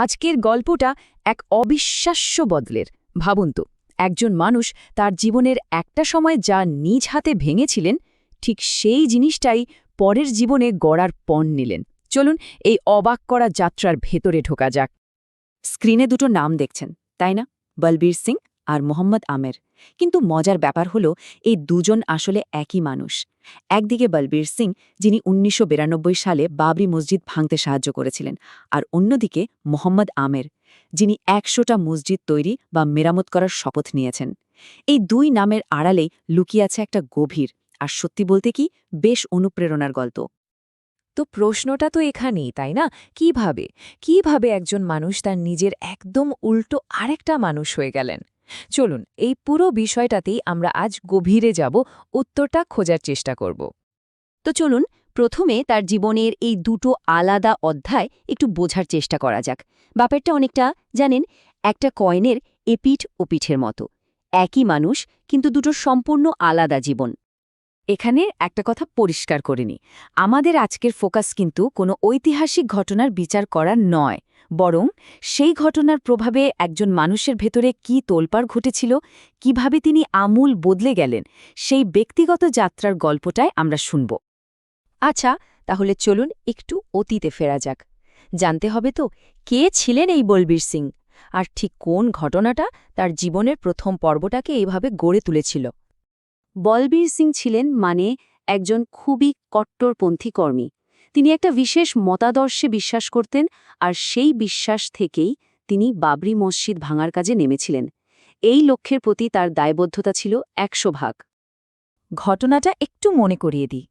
আজকের গল্পটা এক অবিশ্বাস্য বদলের। ভাবুন তো, একজন মানুষ তার জীবনের একটা সময় যা নিজ হাতে ভেঙেছিলেন, ঠিক সেই জিনিসটাই পরের জীবনে গড়ার পণ নিলেন। চলুন এই অবাক করা যাত্রার ভেতরে ঢোকা যাক। স্ক্রিনে দুটো নাম দেখছেন, তাই না? বলবীর সিং আর মোহাম্মদ আমের। কিন্তু মজার ব্যাপার হলো, এই দুজন আসলে একই মানুষ। একদিকে বলবীর সিং, যিনি উনিশশো সালে বাবরি মসজিদ ভাঙতে সাহায্য করেছিলেন, আর অন্যদিকে মোহাম্মদ আমের, যিনি একশোটা মসজিদ তৈরি বা মেরামত করার শপথ নিয়েছেন। এই দুই নামের আড়ালেই লুকিয়ে আছে একটা গভীর, আর সত্যি বলতে কি, বেশ অনুপ্রেরণার গল্প। তো প্রশ্নটা তো এখানেই, তাই না? কীভাবে? কীভাবে একজন মানুষ তার নিজের একদম উল্টো আরেকটা মানুষ হয়ে গেলেন? চলুন, এই পুরো বিষয়টাতেই আমরা আজ গভীরে যাব, উত্তরটা খোঁজার চেষ্টা করব। তো চলুন, প্রথমে তার জীবনের এই দুটো আলাদা অধ্যায় একটু বোঝার চেষ্টা করা যাক। বাপেরটা অনেকটা, জানেন, একটা কয়েনের এপিঠ ও পিঠের মতো। একই মানুষ, কিন্তু দুটো সম্পূর্ণ আলাদা জীবন। এখানে একটা কথা পরিষ্কার করিনি আমাদের আজকের ফোকাস কিন্তু কোনো ঐতিহাসিক ঘটনার বিচার করার নয়। বরং সেই ঘটনার প্রভাবে একজন মানুষের ভেতরে কি তোলপাড় ঘটেছিল, কীভাবে তিনি আমূল বদলে গেলেন, সেই ব্যক্তিগত যাত্রার গল্পটায় আমরা শুনব। আচ্ছা তাহলে চলুন একটু অতীতে ফেরা যাক। জানতে হবে তো, কে ছিলেন এই বলবীর সিং? আর ঠিক কোন ঘটনাটা তার জীবনের প্রথম পর্বটাকে এইভাবে গড়ে তুলেছিল? বলবীর সিং ছিলেন মানে একজন খুবই কট্টরপন্থী কর্মী। তিনি একটা বিশেষ মতাদর্শে বিশ্বাস করতেন আর সেই বিশ্বাস থেকেই তিনি বাবরি মসজিদ ভাঙার কাজে নেমেছিলেন। এই লক্ষ্যের প্রতি তার দায়বদ্ধতা ছিল একশো ভাগ। ঘটনাটা একটু মনে করিয়ে দিই।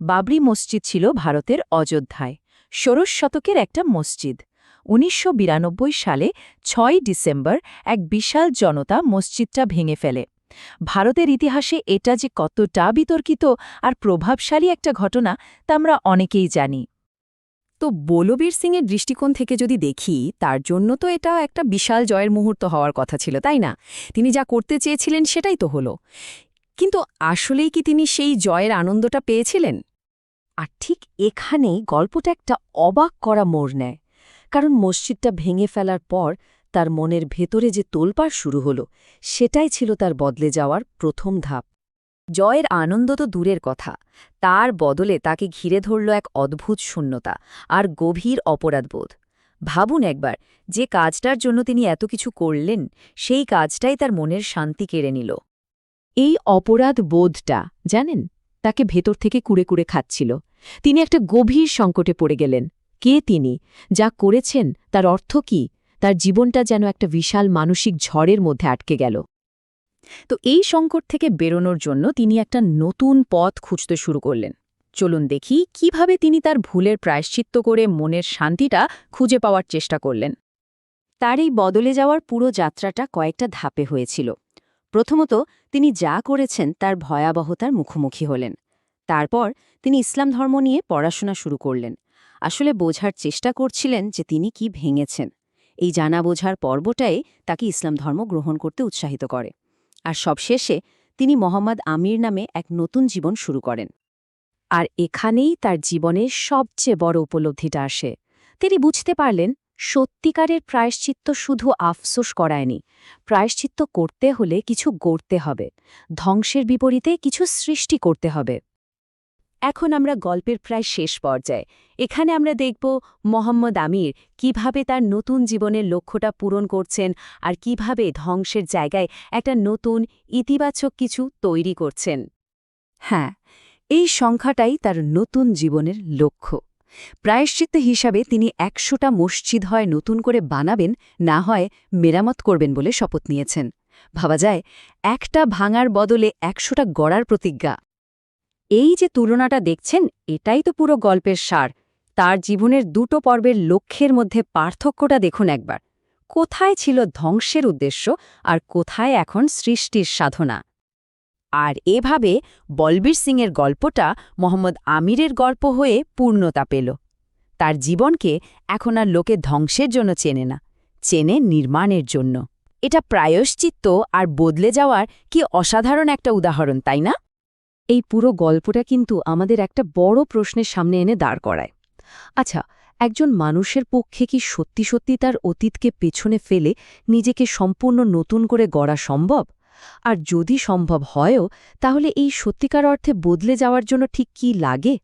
বাবরি মসজিদ ছিল ভারতের অযোধ্যায়, ষোড়শ শতকের একটা মসজিদ। উনিশশো বিরানব্বই সালে ছয় ডিসেম্বর এক বিশাল জনতা মসজিদটা ভেঙে ফেলে। ভারতের ইতিহাসে এটা যে কতটা বিতর্কিত আর প্রভাবশালী একটা ঘটনা, তা আমরা অনেকেই জানি। তো বলবীর সিংয়ের দৃষ্টিকোণ থেকে যদি দেখি, তার জন্য তো এটা একটা বিশাল জয়ের মুহূর্ত হওয়ার কথা ছিল, তাই না? তিনি যা করতে চেয়েছিলেন সেটাই তো হলো। কিন্তু আসলেই কি তিনি সেই জয়ের আনন্দটা পেয়েছিলেন? আর ঠিক এখানেই গল্পটা একটা অবাক করা মোড় নেয়। কারণ মসজিদটা ভেঙে ফেলার পর তার মনের ভেতরে যে তোলপাড় শুরু হল, সেটাই ছিল তার বদলে যাওয়ার প্রথম ধাপ। জয়ের আনন্দ তো দূরের কথা। তার বদলে তাকে ঘিরে ধরল এক অদ্ভুত শূন্যতা আর গভীর অপরাধবোধ। ভাবুন একবার, যে কাজটার জন্য তিনি এত কিছু করলেন, সেই কাজটাই তার মনের শান্তি কেড়ে নিল। এই অপরাধ বোধটা জানেন, তাকে ভেতর থেকে কুড়ে কুড়ে খাচ্ছিল। তিনি একটা গভীর সংকটে পড়ে গেলেন। কে তিনি? যা করেছেন, তার অর্থ কি? তার জীবনটা যেন একটা বিশাল মানসিক ঝড়ের মধ্যে আটকে গেল। তো এই সংকট থেকে বেরোনোর জন্য তিনি একটা নতুন পথ খুঁজতে শুরু করলেন। চলুন দেখি কীভাবে তিনি তার ভুলের প্রায়শ্চিত্ত করে মনের শান্তিটা খুঁজে পাওয়ার চেষ্টা করলেন। তার এই বদলে যাওয়ার পুরো যাত্রাটা কয়েকটা ধাপে হয়েছিল। প্রথমত, তিনি যা করেছেন তার ভয়াবহতার মুখোমুখি হলেন। তারপর, তিনি ইসলাম ধর্ম নিয়ে পড়াশোনা শুরু করলেন। আসলে বোঝার চেষ্টা করছিলেন যে তিনি কি ভেঙেছেন। এই জানা বোঝার পর্বটাই তাকে ইসলাম ধর্ম গ্রহণ করতে উৎসাহিত করে। আর সবশেষে তিনি মোহাম্মদ আমির নামে এক নতুন জীবন শুরু করেন। আর এখানেই তার জীবনের সবচেয়ে বড় উপলব্ধিটা আসে। তিনি বুঝতে পারলেন, সত্যিকারের প্রায়শ্চিত্ত শুধু আফসোস করায়নি। প্রায়শ্চিত্ত করতে হলে কিছু গড়তে হবে। ধ্বংসের বিপরীতে কিছু সৃষ্টি করতে হবে। এখন আমরা গল্পের প্রায় শেষ পর্যায়ে। এখানে আমরা দেখব মোহাম্মদ আমির কীভাবে তার নতুন জীবনের লক্ষ্যটা পূরণ করছেন আর কীভাবে ধ্বংসের জায়গায় একটা নতুন, ইতিবাচক কিছু তৈরি করছেন। হ্যাঁ এই সংখ্যাটাই তার নতুন জীবনের লক্ষ্য। প্রায়শ্চিত্ত হিসাবে তিনি একশোটা মসজিদ হয় নতুন করে বানাবেন, না হয় মেরামত করবেন বলে শপথ নিয়েছেন। ভাবা যায়, একটা ভাঙার বদলে একশোটা গড়ার প্রতিজ্ঞা। এই যে তুলনাটা দেখছেন, এটাই তো পুরো গল্পের সার। তার জীবনের দুটো পর্বের লক্ষ্যের মধ্যে পার্থক্যটা দেখুন একবার। কোথায় ছিল ধ্বংসের উদ্দেশ্য আর কোথায় এখন সৃষ্টির সাধনা? আর এভাবে বলবীর সিংয়ের গল্পটা মোহাম্মদ আমিরের গল্প হয়ে পূর্ণতা পেল। তার জীবনকে এখন আর লোকে ধ্বংসের জন্য চেনে না, চেনে নির্মাণের জন্য। এটা প্রায়শ্চিত্ত আর বদলে যাওয়ার কি অসাধারণ একটা উদাহরণ, তাই না? এই পুরো গল্পটা কিন্তু আমাদের একটা বড় প্রশ্নের সামনে এনে দাঁড় করায়। আচ্ছা একজন মানুষের পক্ষে কি সত্যি সত্যি তার অতীতকে পেছনে ফেলে নিজেকে সম্পূর্ণ নতুন করে গড়া সম্ভব? আর যদি সম্ভব হয়ও, তাহলে এই সত্যিকার অর্থে বদলে যাওয়ার জন্য ঠিক কি লাগে?